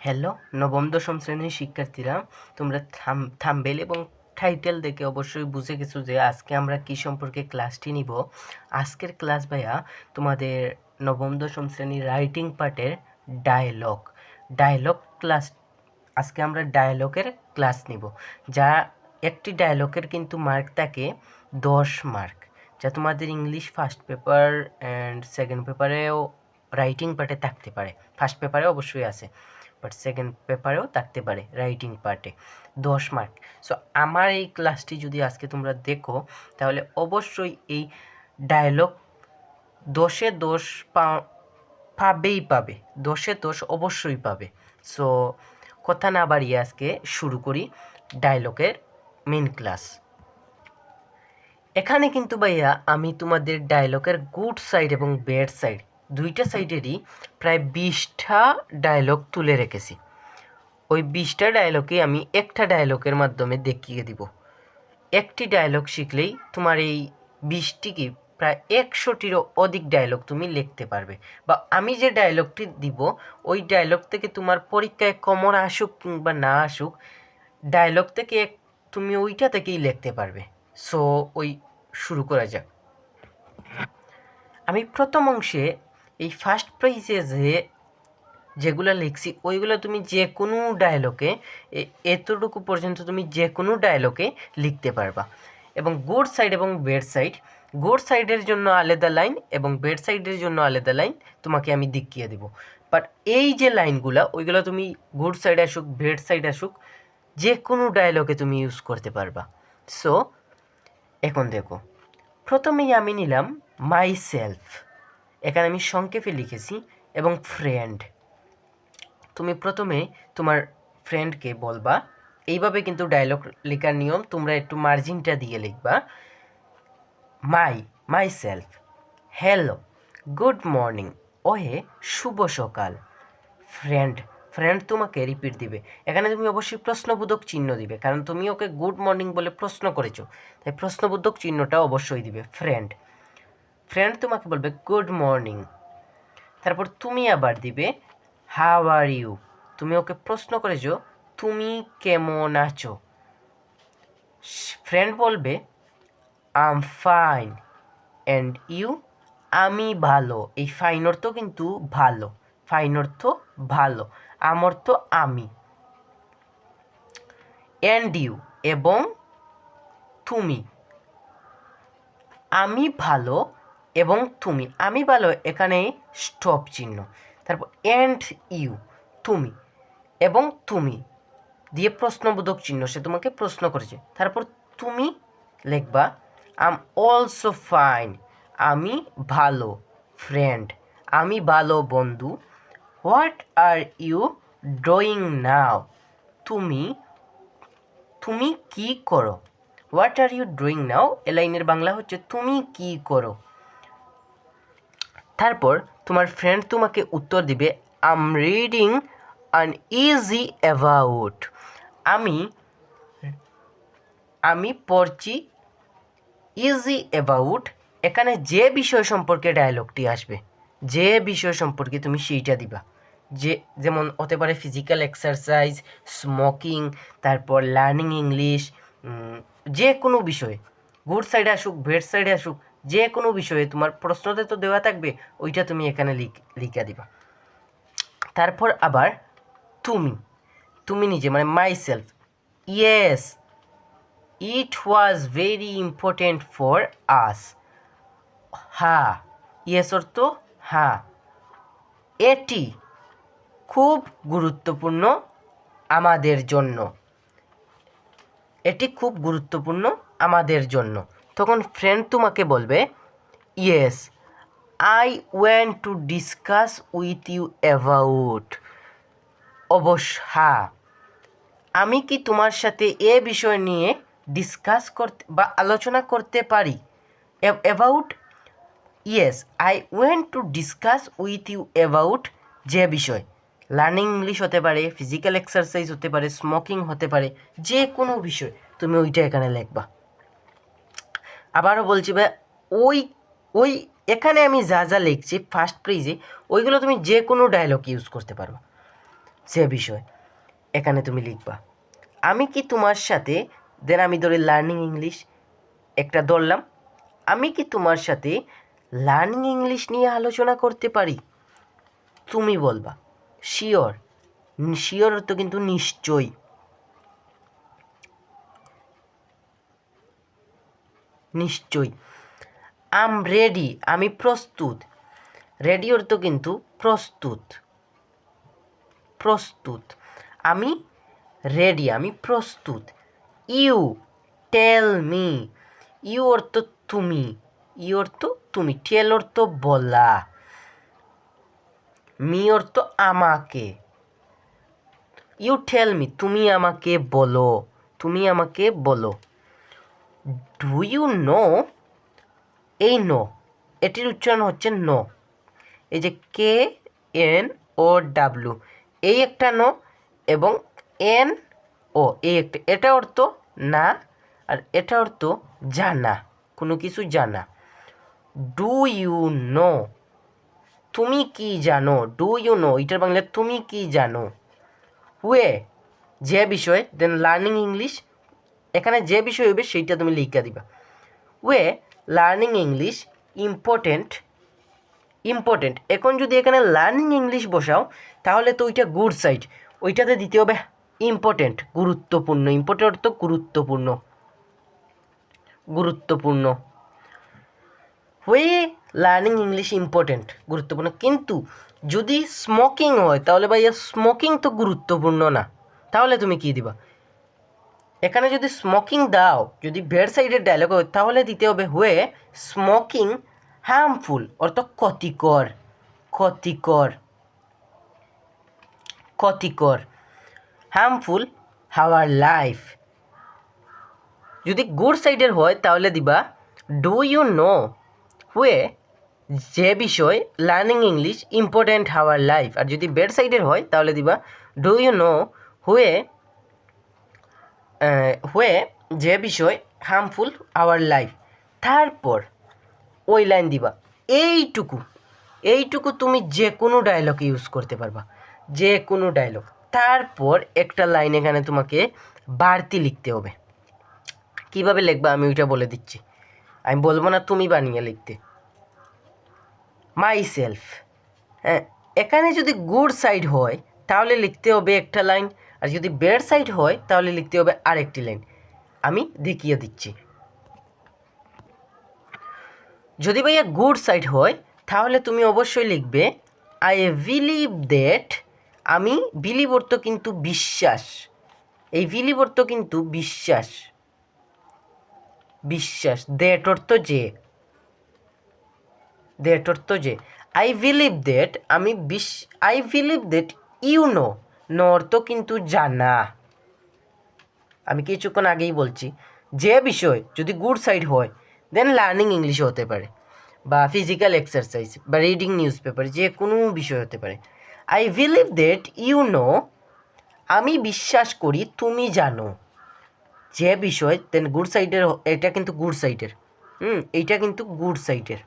Hello নবম, দশম শ্রেণির শিক্ষার্থীরা, তোমরা থাম, থাম্বেল এবং টাইটেল দেখে অবশ্যই বুঝে গেছো যে আজকে আমরা কি সম্পর্কে ক্লাসটি নিব। আজকের ক্লাস ভাইয়া তোমাদের নবম, দশম শ্রেণির রাইটিং পার্টের ডায়লগ। ডায়লগ ক্লাস, আজকে আমরা ডায়লগের ক্লাস নিব, যা একটি ডায়লগের কিন্তু মার্ক থাকে দশ মার্ক, যা তোমাদের English first paper and second পেপারেও writing পার্টে থাকতে পারে। ফার্স্ট পেপারে অবশ্যই আছে। বাট সেকেন্ড পেপারেও থাকতে পারে রাইটিং পার্টে দশ মার্ক সো আমার এই ক্লাসটি যদি আজকে তোমরা দেখো, তাহলে অবশ্যই এই ডায়লগ দশে দশ পাবেই পাবে, দশে দশ অবশ্যই পাবে। সো কথা না বাড়িয়ে আজকে শুরু করি ডায়লগের মেন ক্লাস এখানে কিন্তু ভাইয়া আমি তোমাদের ডায়লগের গুড সাইড এবং ব্যাড সাইড দুইটা সাইডেরই প্রায় বিশটা ডায়লগ তুলে রেখেছি। ওই বিশটা ডায়লগে আমি একটা ডায়লগের মাধ্যমে দেখিয়ে দিব। একটি ডায়লগ শিখলেই তোমার এই বিশটি কি প্রায় একশোটিরও অধিক ডায়লগ তুমি লিখতে পারবে। বা আমি যে ডায়লগটি দিব, ওই ডায়লগ থেকে তোমার পরীক্ষায় কমন আসুক কিংবা না আসুক ডায়লগ থেকে এক- তুমি ওইটা থেকেই লিখতে পারবে। সো ওই শুরু করা যাক। আমি প্রথম অংশে এই ফার্স্ট প্রাইজে যে, যেগুলো লিখছি, ওইগুলো তুমি যে কোনো ডায়লগে এতটুকু পর্যন্ত তুমি যে কোনো ডায়লগে লিখতে পারবা। এবং গুড সাইড এবং বেড সাইড গুড সাইডের জন্য আলাদা লাইন এবং বেড সাইডের জন্য আলাদা লাইন তোমাকে আমি দেখিয়ে দেবো। বাট এই যে লাইনগুলো ওইগুলো তুমি গুড সাইড আসুক বেড সাইড আসুক, যে কোনো ডায়লগে তুমি ইউজ করতে পারবা। সো এখন দেখো, প্রথমেই আমি নিলাম মাই সেলফ এখানে আমি সংক্ষেপে লিখেছি, এবং ফ্রেন্ড তুমি প্রথমে তোমার ফ্রেন্ডকে বলবা। এইভাবে কিন্তু ডায়লগ লেখার নিয়ম, তোমরা একটু মার্জিনটা দিয়ে লিখবা। My myself hello good morning ওহে, শুভ সকাল। ফ্রেন্ড ফ্রেন্ড তোমাকে রিপিট দিবে। এখানে তুমি অবশ্যই প্রশ্নবোধক চিহ্ন দিবে, কারণ তুমি ওকে গুড মর্নিং বলে প্রশ্ন করেছ। তাই প্রশ্নবোধক চিহ্নটা অবশ্যই দিবে ফ্রেন্ড ফ্রেন্ড তোমাকে বলবে গুড মর্নিং তারপর তুমি আবার দিবে হাউ আর ইউ তুমি ওকে প্রশ্ন করেছ, তুমি কেমন আছো? ফ্রেন্ড বলবে আম ফাইন অ্যান্ড ইউ আমি ভালো। এই ফাইন অর্থ কিন্তু ভালো। ফাইন অর্থ ভালো। আম অর্থ আমি। অ্যান্ড ইউ এবং তুমি। আমি ভালো এবং তুমি। আমি বলো এখানে স্টপ চিহ্ন। তারপর অ্যান্ড ইউ তুমি এবং তুমি দিয়ে প্রশ্নবোধক চিহ্ন, সে তোমাকে প্রশ্ন করেছে। তারপর তুমি লিখবা আম অলসো ফাইন আমি ভালো ফ্রেন্ড আমি ভালো বন্ধু। What are you drawing now তুমি তুমি কি করো? What are you drawing now এ লাইনের বাংলা হচ্ছে, তুমি কি করো? তারপর তোমার ফ্রেন্ড তোমাকে উত্তর দিবে I'm reading an essay about আমি আমি পড়ছি ইজি অ্যাবাউট এখানে যে বিষয় সম্পর্কে ডায়লগটি আসবে, যে বিষয় সম্পর্কে তুমি সেইটা দিবা। যে, যেমন হতে পারে ফিজিক্যাল এক্সারসাইজ স্মোকিং তারপর লার্নিং ইংলিশ যে কোনো বিষয়ে। গুড সাইডে আসুক বেড সাইডে আসুক যে কোনো বিষয়ে তোমার প্রশ্নতে তো দেওয়া থাকবে, ওইটা তুমি এখানে লিখ, লিখা দিবা। তারপর আবার তুমি তুমি নিজে মানে myself yes it was very important for us হ্যাঁ ইয়েস অর্থ হ্যাঁ এটি খুব গুরুত্বপূর্ণ আমাদের জন্য, এটি খুব গুরুত্বপূর্ণ আমাদের জন্য। তখন ফ্রেন্ড তোমাকে বলবে yes I went to discuss with you about অবশ্য হ্যাঁ আমি কি তোমার সাথে এ বিষয় নিয়ে ডিসকাস করতে বা আলোচনা করতে পারি? About yes I went to discuss with you about যে বিষয়। লার্নিং ইংলিশ হতে পারে ফিজিক্যাল এক্সারসাইজ হতে পারে স্মোকিং হতে পারে, যে কোনো বিষয়, তুমি ওইটা এখানে লিখবা। আবারও বলছি ভাই, ওই ওই, এখানে আমি যা যা লিখছি ফার্স্ট পেজে ওইগুলো তুমি যে কোনো ডায়লগ ইউজ করতে পারবা সে বিষয়, এখানে তুমি লিখবা। আমি কি তোমার সাথে দেন আমি ধরি লার্নিং ইংলিশ একটা ধরলাম। আমি কি তোমার সাথে লার্নিং ইংলিশ নিয়ে আলোচনা করতে পারি? তুমি বলবা শিওর শিওর তো কিন্তু নিশ্চয়ই। নিশ্চয়ই। আম রেডি আমি প্রস্তুত। রেডি অর্থ কিন্তু প্রস্তুত। প্রস্তুত। আমি রেডি আমি প্রস্তুত। ইউ টেল মি ইউ অর্থ তুমি। ইউ অর্থ তুমি। টেল অর্থ বলা। মি অর্থ আমাকে। ইউ টেল মি তুমি আমাকে বলো। তুমি আমাকে বলো। ডু ইউ নো এই নো এটির উচ্চারণ হচ্ছে নো এই যে কে এন ও ডাব্লু এই একটা নো এবং এন ও এই একটা, এটা অর্থ না আর এটা অর্থ জানা, কোনো কিছু জানা। ডু ইউ নো তুমি কি জানো? ডু ইউ নো এটার বাংলা তুমি কি জানো? ওয়ে যে বিষয় দেন লার্নিং ইংলিশ এখানে যে বিষয় হবে সেইটা তুমি লিখে দিবা। Way learning English important important এখন যদি এখানে লার্নিং ইংলিশ বসাও, তাহলে তো ওইটা গুড সাইড ওইটাতে দিতে হবে ইম্পর্টেন্ট গুরুত্বপূর্ণ। ইম্পর্টেন্ট অর্থ গুরুত্বপূর্ণ। গুরুত্বপূর্ণ। ওয়ে লার্নিং ইংলিশ ইম্পর্টেন্ট গুরুত্বপূর্ণ। কিন্তু যদি স্মোকিং হয়, তাহলে ভাইয়া স্মোকিং তো গুরুত্বপূর্ণ না। তাহলে তুমি কী দিবা? এখানে যদি স্মোকিং দাও, যদি বেড সাইডের ডায়লগ হয়, তাহলে দিতে হবে হয়ে স্মোকিং হার্মফুল অর্থ ক্ষতিকর ক্ষতিকর ক্ষতিকর হার্মফুল হাওয়ার লাইফ যদি গুড সাইডের হয়, তাহলে দিবা ডু ইউ নো হুয়ে যে বিষয় learning English important our life আর যদি বেড সাইডের হয়, তাহলে দিবা ডু ইউ নো হুয়ে হয়ে যে বিষয় হার্মফুল আওয়ার লাইফ তারপর ওই লাইন দিবা। এইটুকু এইটুকু তুমি যে কোনো ডায়লগ ইউজ করতে পারবা। যে কোনো ডায়লগ তারপর একটা লাইন এখানে তোমাকে বাড়তি লিখতে হবে। কীভাবে লিখবা আমি ওইটা বলে দিচ্ছি। আমি বলব না তুমি বানিয়ে লিখতে। মাই সেলফ হ্যাঁ এখানে যদি গুড সাইড হয়, তাহলে লিখতে হবে একটা লাইন আর যদি বেড সাইড হয়, তাহলে লিখতে হবে আরেকটি লাইন আমি দেখিয়ে দিচ্ছি। যদি ভাইয়া গুড সাইড হয়, তাহলে তুমি অবশ্যই লিখবে আই বিলিভ দ্যাট আমি বিলিভ কিন্তু বিশ্বাস। এই বিলিভ কিন্তু বিশ্বাস। বিশ্বাস দ্যাট অর্থ যে। দ্যাট অর্থ যে। আই বিলিভ দ্যাট আমি বিশ I believe that you know know অর্থ কিন্তু জানা। আমি কিছুক্ষণ আগেই বলছি, যে বিষয় যদি গুড সাইড হয় দেন লার্নিং ইংলিশে হতে পারে, বা ফিজিক্যাল এক্সারসাইজ বা রিডিং নিউজ পেপার যে কোনো বিষয় হতে পারে। I believe that you know আমি বিশ্বাস করি তুমি জানো। যে বিষয় দেন গুড সাইডের এটা কিন্তু গুড সাইডের হুম, এইটা কিন্তু গুড সাইডের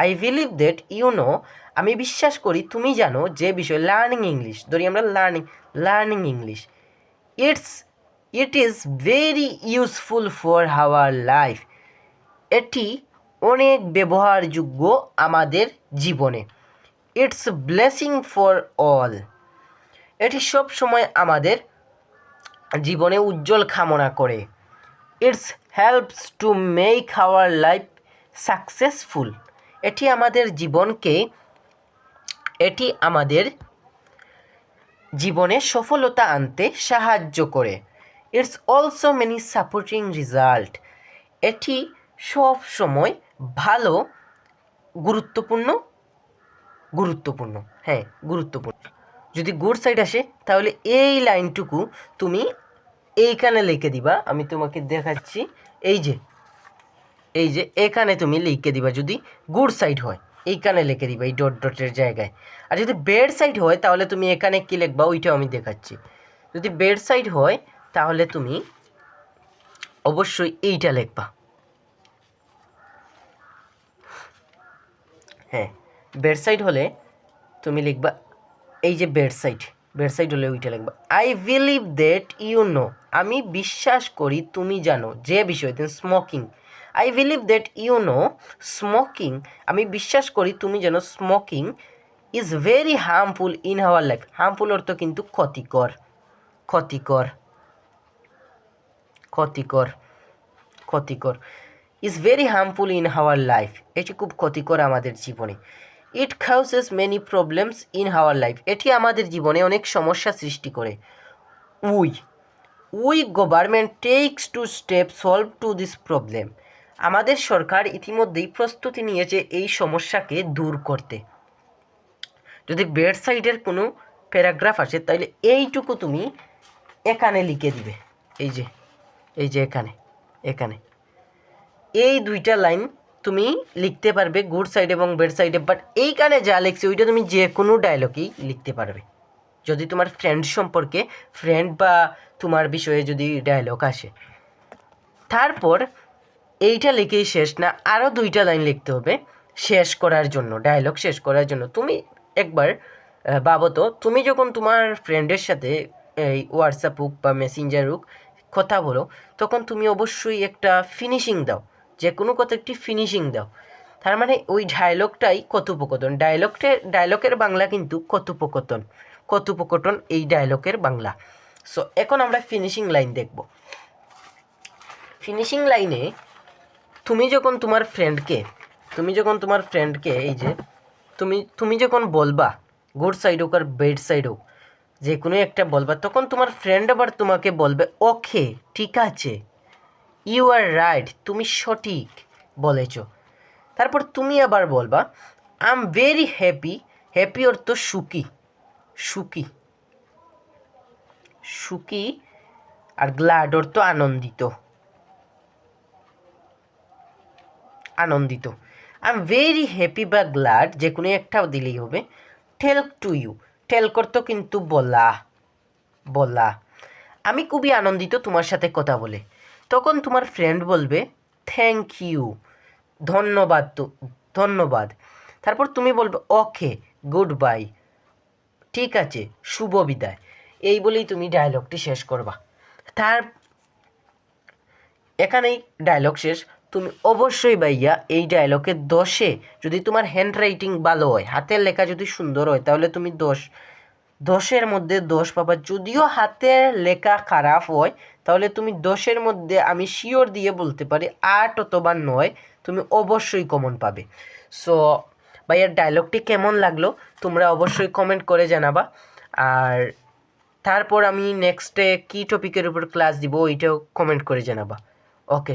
I believe that you know আমি বিশ্বাস করি তুমি জানো যে বিষয় লার্নিং ইংলিশ ধরি আমরা learning learning English it's it is very useful for our life এটি অনেক ব্যবহারযোগ্য আমাদের জীবনে। ইটস ব্লেসিং ফর অল এটি সব সময় আমাদের জীবনে উজ্জ্বল কামনা করে। It's helps to make our life successful এটি আমাদের জীবনকে, এটি আমাদের জীবনে সফলতা আনতে সাহায্য করে। It's also many supporting result এটি সব সময় ভালো, গুরুত্বপূর্ণ গুরুত্বপূর্ণ। হ্যাঁ গুরুত্বপূর্ণ। যদি গুড সাইড আসে, তাহলে এই লাইনটুকু তুমি এইখানে লিখে দিবা। আমি তোমাকে দেখাচ্ছি। এই যে এই যে এখানে তুমি লিখে দিবা যদি গুড সাইড হয়, এইখানে লিখে দিবা এই ডট ডটের জায়গায়। আর যদি বেড সাইড হয়, তাহলে তুমি এখানে কী লিখবা? ওইটাও আমি দেখাচ্ছি। যদি বেড সাইড হয়, তাহলে তুমি অবশ্যই এইটা লিখবা। হ্যাঁ বেড সাইড হলে তুমি লিখবা এই যে বেড সাইড বেড সাইড হলে ওইটা লিখবা। I believe that you know আমি বিশ্বাস করি তুমি জানো যে বিষয় smoking I believe that you know smoking আমি বিশ্বাস করি তুমি যেন smoking is very harmful in our life harmful অর্থ কিন্তু ক্ষতিকর ক্ষতিকর ক্ষতিকর ক্ষতিকর is very harmful in our life এটি খুব ক্ষতিকর আমাদের জীবনে। It causes many problems in our life এটি আমাদের জীবনে অনেক সমস্যা সৃষ্টি করে। We we government takes to step solve to this problem আমাদের সরকার ইতিমধ্যেই প্রস্তুতি নিয়েছে এই সমস্যাকে দূর করতে। যদি বেড সাইডের কোনো প্যারাগ্রাফ আসে তাহলে এইটুকু তুমি এখানে লিখে দিবে। এই যে এই যে এখানে এখানে। এই দুইটা লাইন তুমি লিখতে পারবে গুড সাইড এবং বেড সাইডে বাট এইখানে যা লিখছে, ওইটা তুমি যে কোনো ডায়লগেই লিখতে পারবে। যদি তোমার ফ্রেন্ড সম্পর্কে, ফ্রেন্ড বা তোমার বিষয়ে যদি ডায়লগ আসে। তারপর এইটা লিখেই শেষ না আরও দুইটা লাইন লিখতে হবে। শেষ করার জন্য ডায়লগ শেষ করার জন্য। তুমি একবার ভাবো তো, তুমি যখন তোমার ফ্রেন্ডের সাথে এই হোয়াটসঅ্যাপ হোক বা মেসেঞ্জার হোক কথা বলো, তখন তুমি অবশ্যই একটা ফিনিশিং দাও। যে কোনো কথা একটি ফিনিশিং দাও। তার মানে ওই ডায়লগটাই কথোপকথন। ডায়লগটে ডায়লগের বাংলা কিন্তু কথোপকথন। কথোপকথন এই ডায়লগের বাংলা। সো এখন আমরা ফিনিশিং লাইন দেখব। ফিনিশিং লাইনে তুমি যখন তোমার ফ্রেন্ডকে তুমি যখন তোমার ফ্রেন্ডকে এই যে, তুমি তুমি যখন বলবা গুড সাইড হোক আর বেড সাইড হোক, যে কোনো একটা বলবা, তখন তোমার ফ্রেন্ড আবার তোমাকে বলবে, ওকে, ঠিক আছে। ইউ আর রাইট তুমি সঠিক বলেছ। তারপর তুমি আবার বলবা I am very happy happy ওর অর্থ সুখী সুখী সুখী আর গ্লাড অর্থ আনন্দিত। আনন্দিত। আই এম ভেরি হ্যাপি বা গ্লাড যে কোনো একটা দিলেই হবে। টেল টু ইউ টেল করতো কিন্তু বলা। বলা। আমি খুবই আনন্দিত তোমার সাথে কথা বলে। তখন তোমার ফ্রেন্ড বলবে থ্যাংক ইউ ধন্যবাদ তো, ধন্যবাদ। তারপর তুমি বলবে ওকে গুড বাই ঠিক আছে, শুভ বিদায়। এই বলেই তুমি ডায়লগটি শেষ করবা। তার, এখানেই ডায়লগ শেষ। তুমি অবশ্যই ভাইয়া এই ডায়লগে দশে যদি তোমার হ্যান্ড রাইটিং ভালো হয়, হাতের লেখা যদি সুন্দর হয়, তাহলে তুমি দশ। দশের মধ্যে দশ পাবা। যদিও হাতের লেখা খারাপ হয়, তাহলে তুমি দশের মধ্যে আমি শিওর দিয়ে বলতে পারি আট অথবা নয়, তুমি অবশ্যই কমন পাবে। সো ভাইয়ার ডায়লগটি কেমন লাগল? তোমরা অবশ্যই কমেন্ট করে জানাবা। আর তারপর আমি নেক্সটে কী টপিকের উপর ক্লাস দিব, ওইটাও কমেন্ট করে জানাবা। ওকে